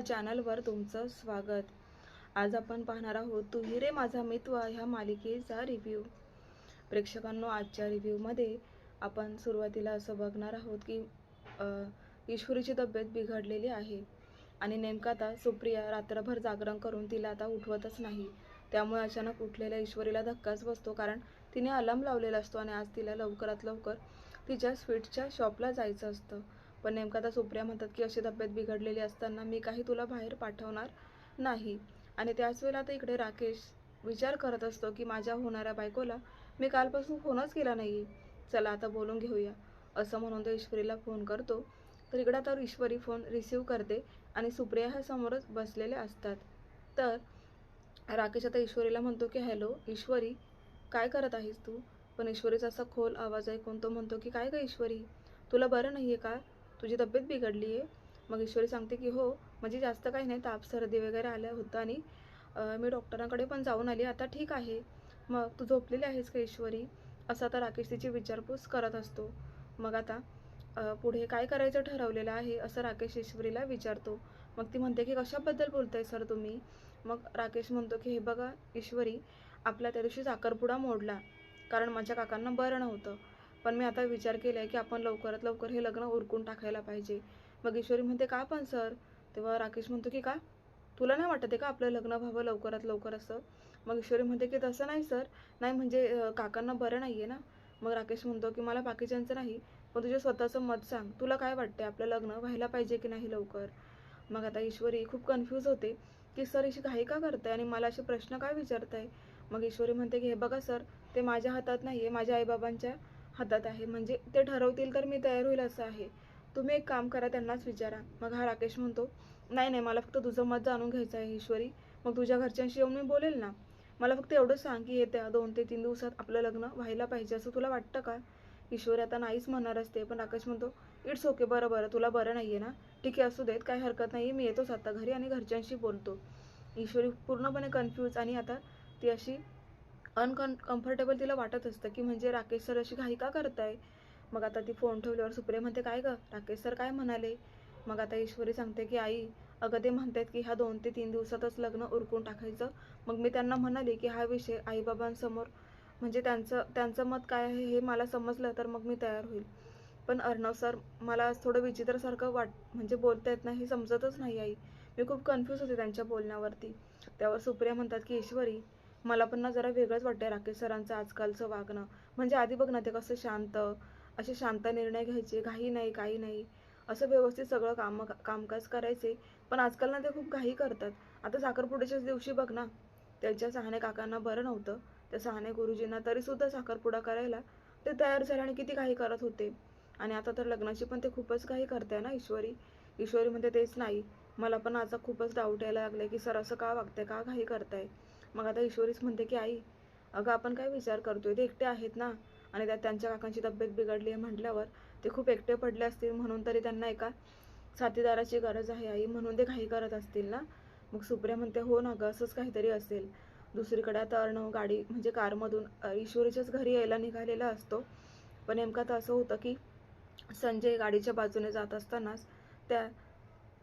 चॅनलवर तुमचं स्वागत. आज आपण पाहणार आहोत तू रे माझा मित्व ह्या मालिकेचा रिव्ह्यू प्रेक्षकांनो आजच्या रिव्ह्यूमध्ये आपण सुरुवातीला असं बघणार आहोत की ईश्वरीची तब्येत बिघडलेली आहे आणि नेमका आता सुप्रिया रात्रभर जागरण करून तिला आता उठवतच नाही. त्यामुळे अचानक उठलेल्या ईश्वरीला धक्काच बसतो कारण तिने अलार्म लावलेला असतो आणि आज तिला लवकरात लवकर तिच्या स्वीटच्या शॉपला जायचं असतं. पण नेमकं आता सुप्रिया म्हणतात की अशी तब्येत बिघडलेली असताना मी काही तुला बाहेर पाठवणार नाही. आणि त्याच वेळेला आता इकडे राकेश विचार करत असतो की माझ्या होणाऱ्या बायकोला मी कालपासून फोनच केला नाही. चला आता बोलून घेऊया. असं म्हणून तो ईश्वरीला फोन करतो. तर इकडे आता ईश्वरी फोन रिसीव करते आणि सुप्रिया ह्या समोरच बसलेले असतात. तर राकेश आता ईश्वरीला म्हणतो की हॅलो ईश्वरी काय करत आहेस तू? पण ईश्वरीचा असा खोल आवाज ऐकून तो म्हणतो की काय ग ईश्वरी तुला बरं नाही आहे का? तुझी तब्येत बिघडली आहे मग ईश्वरी सांगते की हो म्हणजे जास्त काही नाही ताप सर्दी वगैरे आलं होतं आणि मी डॉक्टरांकडे पण जाऊन आली. आता ठीक आहे. मग तू झोपलेली आहेस का ईश्वरी? असं आता राकेश तिची विचारपूस करत असतो. मग आता पुढे काय करायचं ठरवलेलं आहे? असं राकेश ईश्वरीला विचारतो. मग ती म्हणते की कशाबद्दल बोलताय सर तुम्ही? मग राकेश म्हणतो की हे बघा ईश्वरी आपला त्या दिवशी साखरपुडा मोडला. कारण माझ्या काकांना बरं नव्हतं. पण मी आता विचार केला आहे की आपण लवकरात लवकर हे लग्न उरकून टाकायला पाहिजे. मग ईश्वरी म्हणते का पण सर? तेव्हा राकेश म्हणतो की का? तुला नाही वाटत आहे का आपलं लग्न व्हावं लवकरात लवकर असं? मग ईश्वरी म्हणते की तसं नाही सर. नाही म्हणजे काकांना बरं नाही आहे ना? मग राकेश म्हणतो की मला बाकीच्यांचं नाही पण तुझे स्वतःचं मत सांग. तुला काय वाटतंय आपलं लग्न व्हायला पाहिजे की नाही लवकर? मग आता ईश्वरी खूप कन्फ्यूज होते की सर अशी घाई का करताय आणि मला असे प्रश्न काय विचारताय? मग ईश्वरी म्हणते की हे बघा सर ते माझ्या हातात नाही आहे माझ्या आईबाबांच्या हातात आहे. म्हणजे ते ठरवतील तर मी तयार होईल असं आहे. तुम्ही एक काम करा त्यांनाच विचारा. मग हा राकेश म्हणतो नाही नाही मला फक्त तुझं मत जाणून घ्यायचं आहे ईश्वरी. मग तुझ्या घरच्यांशी येऊन मी बोलेल ना? मला फक्त एवढंच सांग की येत्या दोन ते तीन दिवसात आपलं लग्न व्हायला पाहिजे असं तुला वाटतं का? ईश्वरी आता नाहीच म्हणणार असते पण राकेश म्हणतो इट्स ओके बरं बरं तुला बरं नाही आहे ना? ठीक आहे असू देत काही हरकत नाही मी येतोच आता घरी आणि घरच्यांशी बोलतो. ईश्वरी पूर्णपणे कन्फ्यूज आणि आता ती अशी अनकन कम्फर्टेबल तिला वाटत असतं की म्हणजे राकेश सर अशी घाई का करताय? मग आता ती फोन ठेवल्यावर सुप्रिया म्हणते काय गं? राकेश सर काय म्हणाले? मग आता ईश्वरी सांगते की आई अगं ते म्हणतात की ह्या दोन ते तीन दिवसातच लग्न उरकून टाकायचं. मग मी त्यांना म्हणाले की हा विषय आईबाबांसमोर म्हणजे त्यांचं त्यांचं मत काय आहे हे मला समजलं तर मग मी तयार होईल. पण अर्णव सर मला थोडं विचित्रसारखं वाट म्हणजे बोलता येत नाही हे समजतच नाही आई. मी खूप कन्फ्यूज होते त्यांच्या बोलण्यावरती. त्यावर सुप्रिया म्हणतात की ईश्वरी मला पण ना जरा वेगळंच वाटतंय राकेश सरांचं आजकालचं वागणं. म्हणजे आधी बघ ना ते कसं शांत असे शांत निर्णय घ्यायचे घाई नाही काही नाही. असं व्यवस्थित सगळं काम कामकाज करायचे. पण आजकाल ना ते खूप घाई करतात. आता साखरपुड्याच्याच दिवशी बघ ना त्यांच्या सहाणे काकांना बरं नव्हतं. त्या सहाणे गुरुजींना तरीसुद्धा साखरपुडा करायला ते तयार झाले आणि किती घाई करत होते. आणि आता तर लग्नाची पण ते खूपच घाई करते ना ईश्वरी. ईश्वरी म्हणते तेच नाही. मला पण आता खूपच डाऊट यायला लागले की सर असं का वागतंय का घाई करताय? मग आता ईश्वरीच म्हणते की आई अगं आपण काय विचार करतोय? ते एकटे आहेत ना? आणि त्यात त्यांच्या काकांची तब्येत बिघडली आहे म्हटल्यावर ते खूप एकटे पडले असतील म्हणून तरी त्यांना एका साथीदाराची गरज आहे आई म्हणून ते काही करत असतील ना? मग सुप्रिया म्हणते हो ना गं असंच काहीतरी असेल. दुसरीकडे आता अर्णव गाडी म्हणजे कारमधून ईश्वरीच्याच घरी यायला निघालेला असतो. पण नेमका तर असं होतं की संजय गाडीच्या बाजूने जात असतानाच त्या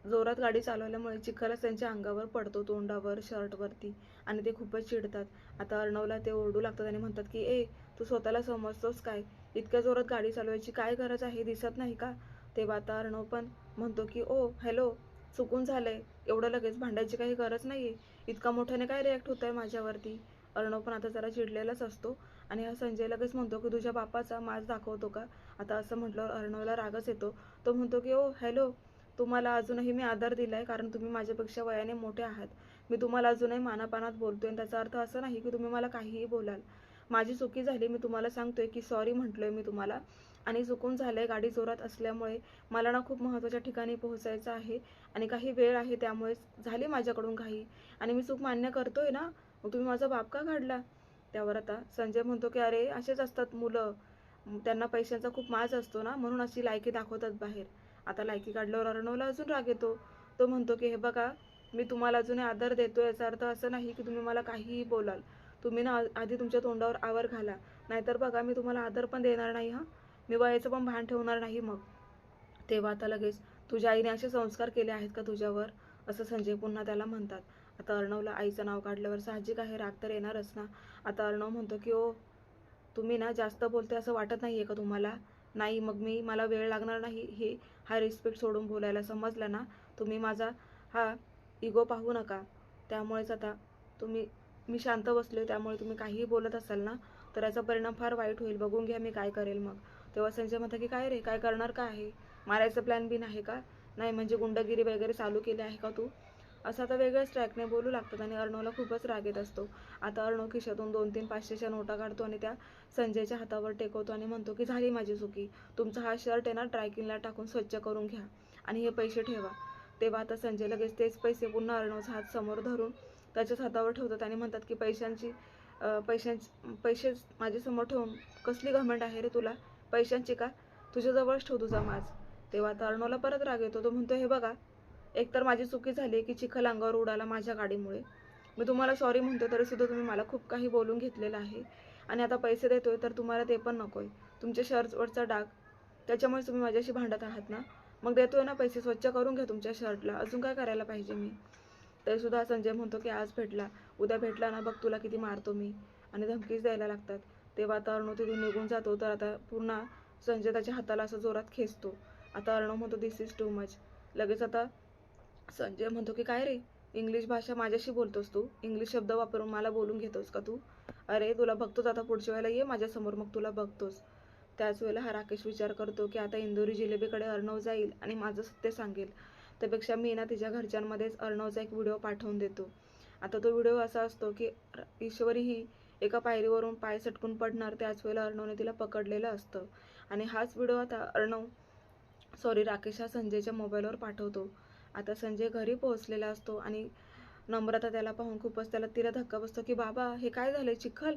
जोरात गाडी चालवल्यामुळे चिखलच त्यांच्या अंगावर पडतो तोंडावर शर्टवरती. आणि ते खूपच चिडतात. आता अर्णवला ते ओरडू लागतात आणि म्हणतात की ए तू स्वतःला समजतोस काय? इतक्या जोरात गाडी चालवायची काय गरज आहे? दिसत नाही का? तेव्हा आता अर्णव पण म्हणतो की ओ हॅलो चुकून झालंय. एवढं लगेच भांडायची काही गरज नाहीये. इतका मोठ्याने काय रिॲक्ट होत आहे माझ्यावरती? अर्णव पण आता जरा चिडलेलाच असतो. आणि हा संजय लगेच म्हणतो की तुझ्या बापाचा माज दाखवतो का? आता असं म्हटल्यावर अर्णवला रागच येतो. तो म्हणतो की ओ हॅलो तुम्हाला अजूनही मी आदर दिलाय कारण तुम्ही माझ्यापेक्षा वयाने मोठे आहात. मी तुम्हाला अजूनही मानापानात बोलतोय. आणि त्याचा अर्थ असा नाही की तुम्ही मला काहीही बोलाल. माझी चुकी झाली मी तुम्हाला सांगतोय की सॉरी म्हटलोय मी तुम्हाला. आणि चुकून झालंय गाडी जोरात असल्यामुळे मला ना खूप महत्त्वाच्या ठिकाणी पोहोचायचं आहे. आणि काही वेळ आहे त्यामुळे झाली माझ्याकडून काही आणि मी चूक मान्य करतोय ना? मग तुम्ही माझा बाप का काढला त्यावर आता संजय म्हणतो की अरे असेच असतात मुलं. त्यांना पैशांचा खूप माज असतो ना? म्हणून अशी लायकी दाखवतात बाहेर. आता लायकी काढल्यावर अर्णवला अजून राग येतो. तो म्हणतो की हे बघा मी तुम्हाला अजूनही आदर देतो याचा अर्थ असं नाही की तुम्ही मला काहीही बोलाल. तुम्ही ना आधी तुमच्या तोंडावर आवर घाला. नाहीतर बघा मी तुम्हाला आदर पण देणार नाही हां? मी वयाचं पण भान ठेवणार नाही मग. तेव्हा आता लगेच तुझ्या आईने असे संस्कार केले आहेत का तुझ्यावर? असं संजय पुन्हा त्याला म्हणतात. आता अर्णवला आईचं नाव काढल्यावर साहजिक आहे राग तर येणारच ना. आता अर्णव म्हणतो की ओ तुम्ही ना जास्त बोलते असं वाटत नाही आहे का तुम्हाला? नाही मग मी मला वेळ लागणार नाही हे हा रिस्पेक्ट सोडून बोलायला समजलं ना तुम्ही माझा हा इगो पाहू नका. त्यामुळेच आता तुम्ही मी शांत बसले त्यामुळे तुम्ही काहीही बोलत असाल ना तर याचा परिणाम फार वाईट होईल. बघून घ्या मी काय करेल मग. तेव्हा संजय म्हणता की काय रे काय करणार का आहे? मारायचं प्लॅन बी नाही का? नाही म्हणजे गुंडगिरी वगैरे चालू केली आहे का तू? असं आता वेगळ्याच ट्रॅकने बोलू लागतात आणि अर्णवला खूपच राग येत असतो. आता अर्णव खिशातून दोन तीन पाचशेच्या नोटा काढतो आणि त्या संजयच्या हातावर टेकवतो आणि म्हणतो की झाली माझी चुकी. तुमचा हा शर्ट आहे ना ट्रॅकिंगला टाकून स्वच्छ करून घ्या आणि हे पैसे ठेवा. तेव्हा आता संजय लगेच तेच पैसे पुन्हा अर्णवचा हात समोर धरून त्याच्याच हातावर ठेवतात आणि म्हणतात की पैशांची पैशांची पैसे माझ्यासमोर ठेवून कसली घमंड आहे रे तुला? पैशांची का? तुझ्याजवळच ठेव तुझा माज तेव्हा आता अर्णवला परत राग येतो. तो म्हणतो हे बघा एकतर माझी चुकी झाली की चिखल अंगावर उडाला माझ्या गाडीमुळे. मी तुम्हाला सॉरी म्हणतो तरी सुद्धा तुम्ही मला खूप काही बोलून घेतलेलं आहे. आणि आता पैसे देतोय तर तुम्हाला ते पण नकोय. तुमच्या शर्टवरचा डाग त्याच्यामुळे तुम्ही माझ्याशी भांडत आहात ना? मग देतोय ना पैसे स्वच्छ करून घ्या तुमच्या शर्टला अजून काय करायला पाहिजे मी? तरी सुद्धा संजय म्हणतो की आज भेटला. उद्या भेटला ना बघ तुला किती मारतो मी. आणि धमकीच द्यायला लागतात. तेव्हा आता अर्णव तिथून निघून जातो तर आता पुन्हा संजय त्याच्या हाताला असं जोरात खेचतो. आता अर्णव म्हणतो दिस इज टू मच लगेच आता संजय म्हणतो की काय रे? इंग्लिश भाषा माझ्याशी बोलतोस तू? इंग्लिश शब्द वापरून मला बोलून घेतोस का तू? अरे तुला बघतोच आता पुढच्या वेळेला ये माझ्यासमोर मग तुला बघतोस. त्याच वेळेला हा राकेश विचार करतो की आता इंदोरी जिलेबीकडे अर्णव जाईल आणि माझं सत्य सांगेल. त्यापेक्षा मी ना तिच्या घरच्यांमध्येच अर्णवचा एक व्हिडिओ पाठवून देतो. आता तो व्हिडिओ असा असतो की ईश्वरी ही एका पायरीवरून पाय सटकून पडणार त्याच वेळेला अर्णवने तिला पकडलेलं असतं. आणि हाच व्हिडिओ आता अर्णव सॉरी राकेश हा संजयच्या मोबाईलवर पाठवतो. आता संजय घरी पोहोचलेला असतो आणि नम्रता त्याला पाहून खूपच त्याला तिला धक्का बसतो की बाबा हे काय झालं चिखल?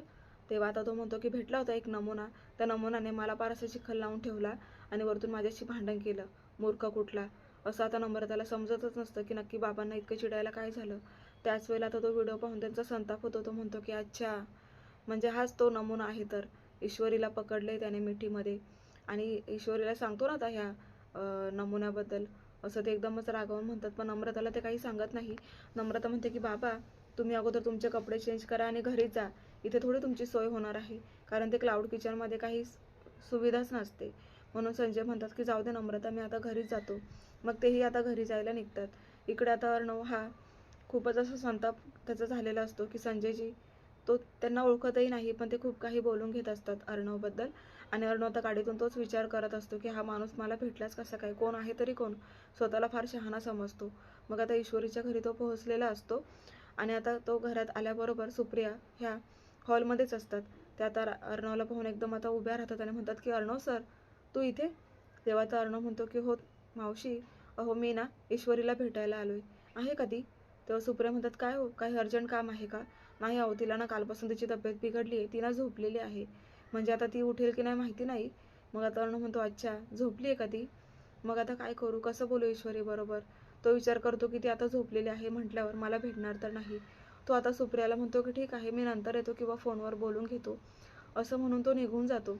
तेव्हा आता तो म्हणतो की भेटला होता एक नमुना. त्या नमुनाने मला पार असं चिखल लावून ठेवला आणि वरतून माझ्याशी भांडण केलं. मूर्ख कुठला? असं आता नम्रताला समजतच नसतं की नक्की बाबांना इतकं चिडायला काय झालं. त्याच वेळेला आता तो व्हिडिओ पाहून त्यांचा संताप होतो. तो म्हणतो की अच्छा म्हणजे हाच तो नमुना आहे तर. ईश्वरीला पकडले त्याने मिठीमध्ये. आणि ईश्वरीला सांगतो ना आता ह्या नमुन्याबद्दल असं ते एकदमच रागावून म्हणतात. पण नम्रताला ते काही सांगत नाही. नम्रता म्हणते की बाबा तुम्ही अगोदर तुमचे कपडे चेंज करा आणि घरी जा. इथे थोडी तुमची सोय होणार आहे. कारण ते क्लाउड किचनमध्ये काही सुविधाच नसते. म्हणून संजय म्हणतात की जाऊ दे नम्रता मी आता घरीच जातो. मग तेही आता घरी जायला निघतात. इकडे आता अर्णव हा खूपच असा संताप त्याचा झालेला असतो की संजयजी तो त्यांना ओळखतही नाही पण ते खूप काही बोलून घेत असतात अर्णवबद्दल. आणि अर्णव आता गाडीतून तोच विचार करत असतो की हा माणूस मला भेटलाच कसा काय? कोण आहे तरी कोण? स्वतःला फार शहाणा समजतो. मग आता ईश्वरीच्या घरी तो पोहोचलेला असतो. आणि आता तो घरात आल्याबरोबर सुप्रिया ह्या हॉलमध्येच असतात. त्या आता अर्णवला पाहून एकदम आता उभ्या राहतात आणि म्हणतात की अर्णव सर तू इथे? तेव्हा तर अर्णव म्हणतो की हो मावशी. अहो मी ना ईश्वरीला भेटायला आलोय. आहे का ती? तेव्हा सुप्रिया म्हणतात काय हो? काही अर्जंट काम आहे का? नाही अहो तिला ना कालपासून तिची तब्येत बिघडली आहे ती ना झोपलेली आहे. म्हणजे आता ती उठेल की नाही माहिती नाही. मग आता अर्णव म्हणतो अच्छा झोपली आहे का ती? मग आता काय करू? कसं बोलू ईश्वरी? बरोबर. तो विचार करतो की ती आता झोपलेली आहे म्हटल्यावर मला भेटणार तर नाही. तो आता सुप्रियाला म्हणतो की ठीक आहे मी नंतर येतो किंवा फोनवर बोलून घेतो. असं म्हणून तो निघून जातो.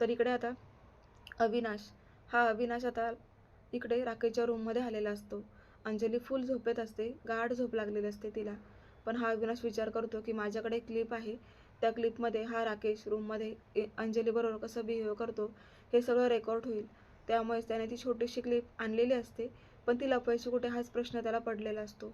तर इकडे आता अविनाश हा अविनाश आता इकडे राकेशच्या रूममध्ये आलेला असतो. अंजली फुल झोपेत असते गाढ झोप लागलेली असते तिला. पण हा अविनाश विचार करतो की माझ्याकडे एक क्लिप आहे त्या क्लिपमध्ये हा राकेश रूममध्ये ए- अंजलीबरोबर कसं बिहेव करतो हे सगळं रेकॉर्ड होईल. त्यामुळेच त्याने ती छोटीशी क्लिप आणलेली असते पण ती लपवायची कुठे हाच प्रश्न त्याला पडलेला असतो.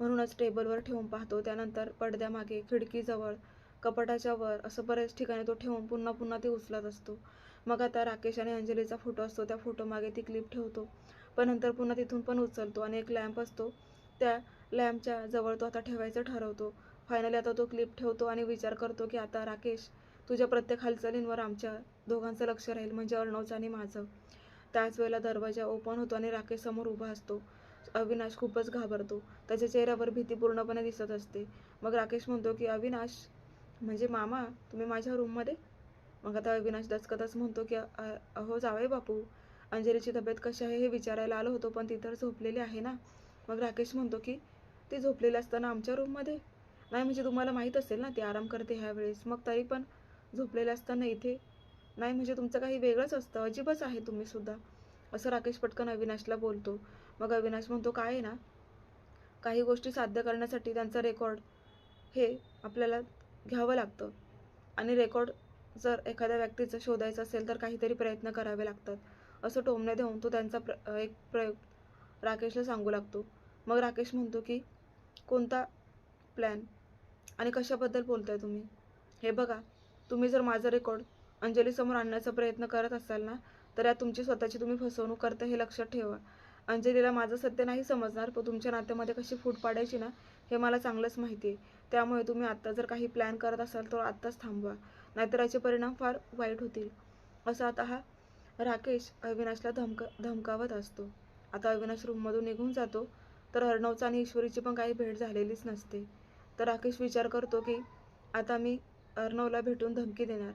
म्हणूनच टेबलवर ठेवून पाहतो. त्यानंतर पडद्यामागे खिडकीजवळ कपाटाच्या वर असं बऱ्याच ठिकाणी तो ठेवून पुन्हा पुन्हा ती उचलत असतो. मग आता राकेश आणि अंजलीचा फोटो असतो. त्या फोटोमागे ती क्लिप ठेवतो. पण नंतर पुन्हा तिथून पण उचलतो आणि एक लॅम्प असतो. त्या लॅम्पच्या जवळ तो आता ठेवायचं ठरवतो. फायनली आता तो क्लिप ठेवतो आणि विचार करतो की आता राकेश तुझ्या प्रत्येक हालचालींवर आमच्या दोघांचं लक्ष राहील म्हणजे अर्णवचं आणि माझं. त्याच वेळेला दरवाजा ओपन होतो आणि राकेश समोर उभा असतो. अविनाश खूपच घाबरतो. त्याच्या चेहऱ्यावर भीती पूर्णपणे दिसत असते. मग राकेश म्हणतो की अविनाश म्हणजे मामा तुम्ही माझ्या रूममध्ये मग आता अविनाश दचकतच म्हणतो की अहो जावे बापू अंजलीची तब्येत कशी आहे हे विचारायला आलो होतो पण ती तर झोपलेली आहे ना. मग राकेश म्हणतो की ती झोपलेली असताना आमच्या रूममध्ये नाही म्हणजे तुम्हाला माहीत असेल ना ती आराम करते ह्या वेळेस मग तरी पण झोपलेले असताना इथे नाही म्हणजे तुमचं काही वेगळंच असतं. अजिबच आहे तुम्ही सुद्धा. असं राकेश पटकन अविनाशला बोलतो. मग अविनाश म्हणतो काय आहे ना? काही गोष्टी साध्य करण्यासाठी त्यांचं रेकॉर्ड हे आपल्याला घ्यावं लागतं. आणि रेकॉर्ड जर एखाद्या व्यक्तीचं शोधायचं असेल तर काहीतरी प्रयत्न करावे लागतात. असं टोमणे देऊन तो त्यांचा प्र एक प्रयोग राकेशला सांगू लागतो. मग राकेश म्हणतो की कोणता प्लॅन आणि कशाबद्दल बोलताय तुम्ही? हे बघा तुम्ही जर माझा रेकॉर्ड अंजलीसमोर आणण्याचा प्रयत्न करत असाल ना तर यात तुमची स्वतःची तुम्ही फसवणूक करता हे लक्षात ठेवा. अंजलीला माझं सत्य नाही समजणार पण तुमच्या नात्यामध्ये कशी फूट पाडायची ना हे मला चांगलंच माहिती आहे. त्यामुळे तुम्ही आत्ता जर काही प्लॅन करत असाल तर आत्ताच थांबवा. नाहीतर याचे परिणाम फार वाईट होतील. असं आता हा राकेश अविनाशला धमक धमकावत असतो. आता अविनाश रूममधून निघून जातो तर अर्णवचा आणि ईश्वरीची पण काही भेट झालेलीच नसते. तर राकेश विचार करतो की आता मी अर्णवला भेटून धमकी देणार.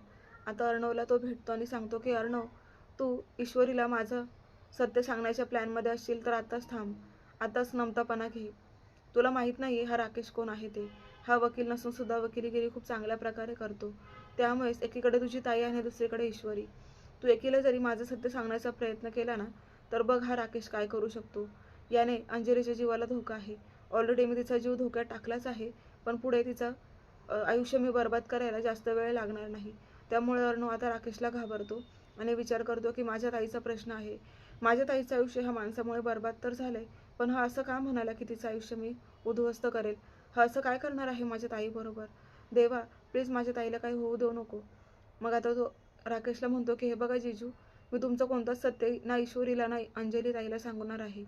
आता अर्णवला तो भेटतो आणि सांगतो की अर्णव तू ईश्वरीला माझं सत्य सांगण्याच्या प्लॅनमध्ये असशील तर आताच थांब. आताच नमतापणा घे. तुला माहीत नाही हा राकेश कोण आहे ते. हा वकील नसून सुद्धा वकिलीगिरी खूप चांगल्या प्रकारे करतो. त्यामुळेच एकीकडे तुझी ताई आणि दुसरीकडे ईश्वरी. तू एकीला जरी माझं सत्य सांगण्याचा प्रयत्न केला ना तर बघ हा राकेश काय करू शकतो. याने अंजलीच्या जीवाला धोका आहे. ऑलरेडी मी तिचा जीव धोक्यात टाकलाच आहे. पण पुढे तिचं आयुष्य मी बर्बाद करायला जास्त वेळ लागणार नाही. त्यामुळे अर्णव आता राकेशला घाबरतो आणि विचार करतो की माझ्या ताईचा प्रश्न आहे. माझ्या ताईचं आयुष्य ह्या माणसामुळे बर्बाद तर झालंय पण हा असं का म्हणाला की तिचं आयुष्य मी उद्ध्वस्त करेल? हा असं काय करणार आहे माझ्या ताईबरोबर देवा प्लीज माझ्या ताईला काही होऊ देऊ नको. मग आता तो राकेशला म्हणतो की हे बघा जिजू मी तुमचं कोणतंच सत्य ना ईश्वरीला ना अंजली ताईला सांगणार आहे.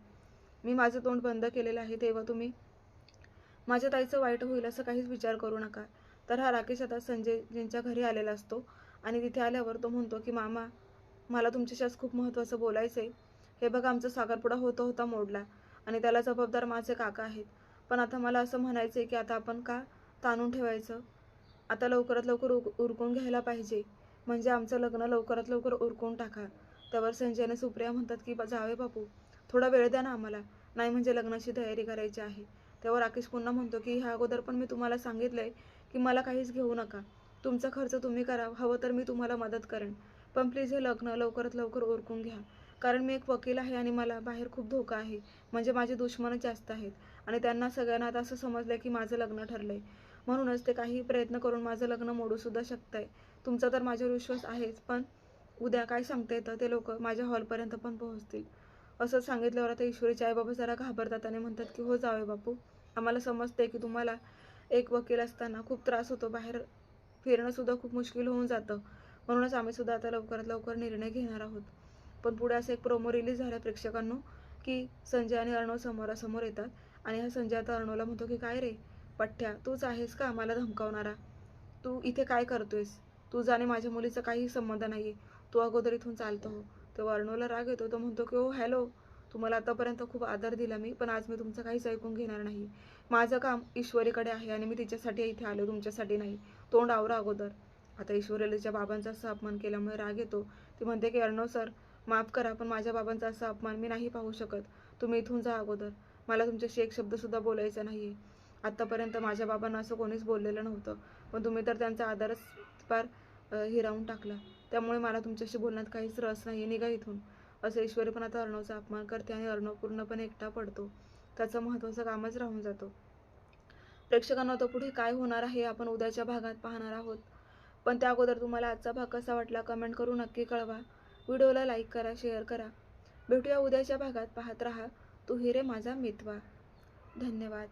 मी माझं तोंड बंद केलेलं आहे तेव्हा तुम्ही माझ्या ताईचं वाईट होईल असं काहीच विचार करू नका. तर हा राकेश आता संजयजींच्या घरी आलेला असतो आणि तिथे आल्यावर तो म्हणतो की मामा मला तुमच्याशी खूप महत्त्वाचं बोलायचं आहे हे बघा आमचा साखरपुडा होता होता मोडला आणि त्याला जबाबदार माझे काका आहेत. पण आता मला असं म्हणायचं आहे की आता आपण का ताणून ठेवायचं? आता लवकरात लवकर उरकून घ्यायला पाहिजे. म्हणजे आमचं लग्न लवकरात लवकर उरकून टाका. त्यावर संजयने सुप्रिया म्हणतात की "बा- जावे बापू थोडा वेळ द्या ना आम्हाला. नाही म्हणजे लग्नाची तयारी करायची आहे. तेव्हा राकेश पुन्हा म्हणतो की ह्या अगोदर पण मी तुम्हाला सांगितलं आहे की मला काहीच घेऊ नका. तुमचा खर्च तुम्ही करा. हवं तर मी तुम्हाला मदत करेन. पण प्लीज हे लग्न लवकरात लवकर ओरकून घ्या. कारण मी एक वकील आहे आणि मला बाहेर खूप धोका आहे. म्हणजे माझे दुश्मनच जास्त आहेत. आणि त्यांना सगळ्यांना आता असं समजलं की माझं लग्न ठरलं आहे म्हणूनच ते काही प्रयत्न करून माझं लग्न मोडूसुद्धा शकताय. तुमचा तर माझ्यावर विश्वास आहेच. पण उद्या काय सांगता येतं ते लोक माझ्या हॉलपर्यंत पण पोहोचतील. असं सांगितल्यावर आता ईश्वरीचे आईबाबा जरा घाबरतात आणि म्हणतात की हो जावे बापू आम्हाला समजते की तुम्हाला एक वकील असताना खूप त्रास होतो. बाहेर फिरणंसुद्धा खूप मुश्किल होऊन जातं. म्हणूनच आम्ही सुद्धा आता लवकरात लवकर निर्णय घेणार आहोत. पण पुढे असं एक प्रोमो रिलीज झाला प्रेक्षकांनो की संजय आणि अर्णव समोरासमोर येतात. आणि हा संजय आता अर्णवला म्हणतो की काय रे पठ्ठ्या तूच आहेस का आम्हाला धमकावणारा? तू इथे काय करतोयस? तुझा आणि माझ्या मुलीचा काही संबंध नाही तू अगोदर इथून चालतो हो. तर वर्णोला राग येतो. तो म्हणतो की ओ हॅलो तुम्हाला आतापर्यंत खूप आदर दिला मी पण आज मी तुमचं काहीच ऐकून घेणार नाही. माझं काम ईश्वरीकडे आहे आणि मी तिच्यासाठी इथे आलो तुमच्यासाठी नाही. तोंड आवरा अगोदर. आता ईश्वरीला तिच्या बाबांचा असा अपमान केल्यामुळे राग येतो. ती म्हणते की अर्णव सर माफ करा पण माझ्या बाबांचा असा अपमान मी नाही पाहू शकत. तुम्ही इथून जा अगोदर. मला तुमच्याशी एक शब्दसुद्धा बोलायचा नाही आहे आत्तापर्यंत माझ्या बाबांना असं कोणीच बोललेलं नव्हतं. पण तुम्ही तर त्यांचा आदरच फार हिरावून टाकला. त्यामुळे मला तुमच्याशी बोलण्यात काहीच रस नाही निघा इथून. असं ईश्वरी पण आता अर्णवचा अपमान करते आणि अर्णव पूर्णपणे एकटा पडतो. त्याचं महत्त्वाचं कामच राहून जातो. प्रेक्षकांना तो पुढे काय होणार आहे आपण उद्याच्या भागात पाहणार आहोत. पण त्या अगोदर तुम्हाला आजचा भाग कसा वाटला कमेंट करून नक्की कळवा. व्हिडिओला लाईक करा शेअर करा. भेटूया उद्याच्या भागात. पाहत राहा. तू हिरे माझा मितवा. धन्यवाद.